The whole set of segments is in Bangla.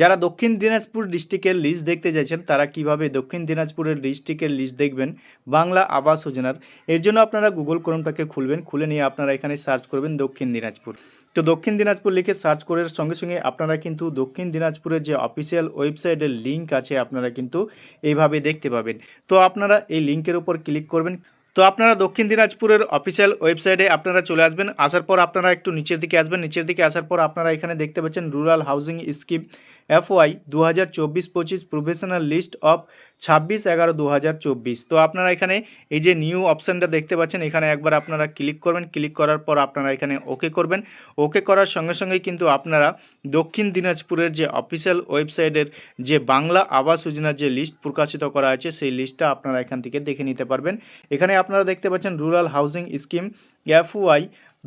যারা দক্ষিণ দিনাজপুর ডিস্ট্রিক্টের লিস্ট দেখতে চাইছেন, তারা কীভাবে দক্ষিণ দিনাজপুরের ডিস্ট্রিক্টের লিস্ট দেখবেন? বাংলা আবাস যোজনার। এর জন্য আপনারা গুগল ক্রোমটাকে খুলবেন, খুলে নিয়ে আপনারা এখানে সার্চ করবেন দক্ষিণ দিনাজপুর। তো দক্ষিণ দিনাজপুর লিখে সার্চ করার সঙ্গে সঙ্গে আপনারা কিন্তু দক্ষিণ দিনাজপুরের যে অফিসিয়াল ওয়েবসাইটের লিঙ্ক আছে, আপনারা কিন্তু এইভাবে দেখতে পাবেন। তো আপনারা এই লিঙ্কের উপর ক্লিক করবেন তো আপনারা দক্ষিণ দিনাজপুরের অফিসিয়াল ওয়েবসাইটে আপনারা চলে আসবেন। আসার পর আপনারা একটু নিচের দিকে আসবেন। নিচের দিকে আসার পর আপনারা এখানে দেখতে পাচ্ছেন রুরাল হাউজিং স্কিম এফওয়াই দু হাজার চব্বিশ পঁচিশ প্রফেশনাল লিস্ট অফ ছাব্বিশ এগারো দু হাজার চব্বিশ। তো আপনারা এখানে এই যে নিউ অপশানটা দেখতে পাচ্ছেন, এখানে একবার আপনারা ক্লিক করবেন। ক্লিক করার পর আপনারা এখানে ওকে করবেন। ওকে করার সঙ্গে সঙ্গেই কিন্তু আপনারা দক্ষিণ দিনাজপুরের যে অফিসিয়াল ওয়েবসাইটের যে বাংলা আবাস যোজনার যে লিস্ট প্রকাশিত করা আছে, সেই লিস্টটা আপনারা এখান থেকে দেখে নিতে পারবেন। এখানে আপনারা দেখতে পাচ্ছেন rural housing scheme F FY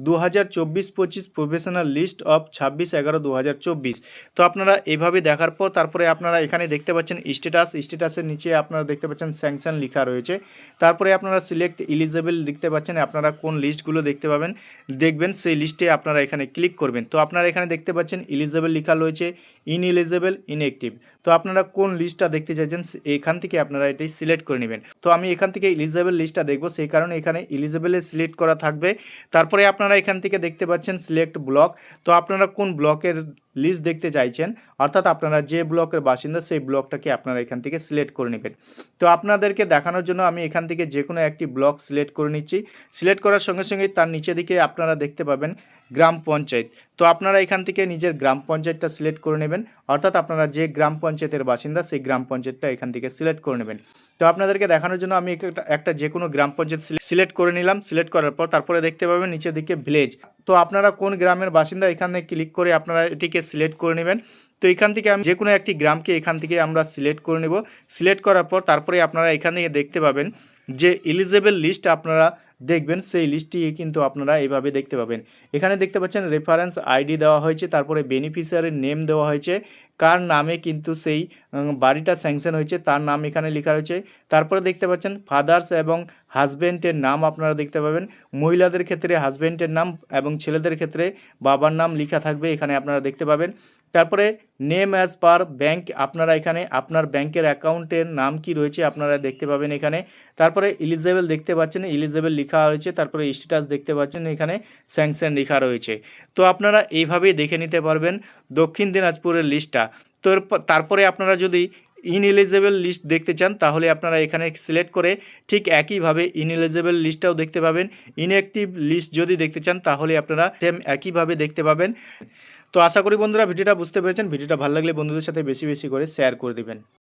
দু হাজার চব্বিশ পঁচিশ প্রফেশনাল লিস্ট অফ ছাব্বিশ এগারো দু হাজার চব্বিশ। তো আপনারা এইভাবে দেখার পর তারপরে আপনারা এখানে দেখতে পাচ্ছেন স্ট্যাটাস। স্ট্যাটাসের নিচে আপনারা দেখতে পাচ্ছেন স্যাংশন লেখা রয়েছে। তারপরে আপনারা সিলেক্ট ইলিজেবল দেখতে পাচ্ছেন আপনারা কোন লিস্টগুলো দেখতে পাবেন। দেখবেন সেই লিস্টে আপনারা এখানে ক্লিক করবেন। তো আপনারা এখানে দেখতে পাচ্ছেন ইলিজেবল লেখা রয়েছে ইন ইলিজেবল ইনএক্টিভ। তো আপনারা কোন লিস্টটা দেখতে চাইছেন এখান থেকে আপনারা এটি সিলেক্ট করে নেবেন। তো আমি এখান থেকে ইলিজেবল লিস্টটা দেখব। সেই কারণে এখানে ইলিজেবলে সিলেক্ট করা থাকবে। তারপরে আপনারা এখান থেকে দেখতে পাচ্ছেন সিলেক্ট ব্লক তো আপনারা কোন ব্লকের লিস্ট দেখতে চাইছেন, অর্থাৎ আপনারা যে ব্লকের বাসিন্দা সেই ব্লকটাকে আপনারা এখান থেকে সিলেক্ট করে নেবেন। তো আপনাদেরকে দেখানোর জন্য আমি এখান থেকে যে কোনো একটি ব্লক সিলেক্ট করে নিচ্ছি। সিলেক্ট করার সঙ্গে সঙ্গে তার নিচে দিকে আপনারা দেখতে পাবেন গ্রাম পঞ্চায়েত। তো আপনারা এখান থেকে নিজের গ্রাম পঞ্চায়েতটা সিলেক্ট করে নেবেন, অর্থাৎ আপনারা যে গ্রাম পঞ্চায়েতের বাসিন্দা সেই গ্রাম পঞ্চায়েতটা এখান থেকে সিলেক্ট করে নেবেন। তো আপনাদেরকে দেখানোর জন্য আমি একটা যে কোনো গ্রাম পঞ্চায়েত সিলেক্ট করে নিলাম। সিলেক্ট করার পর তারপরে দেখতে পাবেন নিচের দিকে ভিলেজ তো আপনারা কোন গ্রামের বাসিন্দা, এখানে ক্লিক করে আপনারা এটিকে সিলেক্ট করে নেবেন। তো এখান থেকে আমি যে কোনো একটি গ্রামকে এখান থেকে আমরা সিলেক্ট করে নেব। সিলেক্ট করার পর তারপরে আপনারা এখান দেখতে পাবেন যে এলিজেবল লিস্ট আপনারা দেখবেন, সেই লিস্টটি কিন্তু আপনারা এইভাবে দেখতে পাবেন। এখানে দেখতে পাচ্ছেন রেফারেন্স আইডি দেওয়া হয়েছে, তারপরে বেনিফিশিয়ারির নেম দেওয়া হয়েছে, কার নামে কিন্তু সেই বাড়িটা স্যাংশন হয়েছে, তার নাম এখানে লেখা রয়েছে। তারপরে দেখতে পাচ্ছেন ফাদার্স এবং হাজব্যান্ডের নাম আপনারা দেখতে পাবেন। মহিলাদের ক্ষেত্রে হাজব্যান্ডের নাম এবং ছেলেদের ক্ষেত্রে বাবার নাম লেখা থাকবে, এখানে আপনারা দেখতে পাবেন। তারপরে নেম অ্যাজ পার ব্যাংক আপনারা এখানে আপনার ব্যাংকের অ্যাকাউন্টের নাম কি রয়েছে আপনারা দেখতে পাবেন এখানে। তারপরে ইলিজেবল দেখতে পাচ্ছেন ইলিজেবল লেখা রয়েছে, তারপরে স্ট্যাটাস দেখতে পাচ্ছেন, এখানে স্যাংশন লেখা রয়েছে। তো আপনারা এইভাবেই দেখে নিতে পারবেন দক্ষিণ দিনাজপুরের লিস্টটা তো তারপরে আপনারা যদি ইনএলিজেবল লিস্ট দেখতে চান, তাহলে আপনারা এখানে সিলেক্ট করে ঠিক একইভাবে ইনএলিজেবল লিস্টটাও দেখতে পাবেন। ইনঅ্যাক্টিভ লিস্ট যদি দেখতে চান, তাহলে আপনারা সেম একইভাবে দেখতে পাবেন। তো আশা করি বন্ধুরা ভিডিওটা বুঝতে পেরেছেন। ভিডিওটা ভালো লাগলে বন্ধুদের সাথে বেশি বেশি করে শেয়ার করে দেবেন।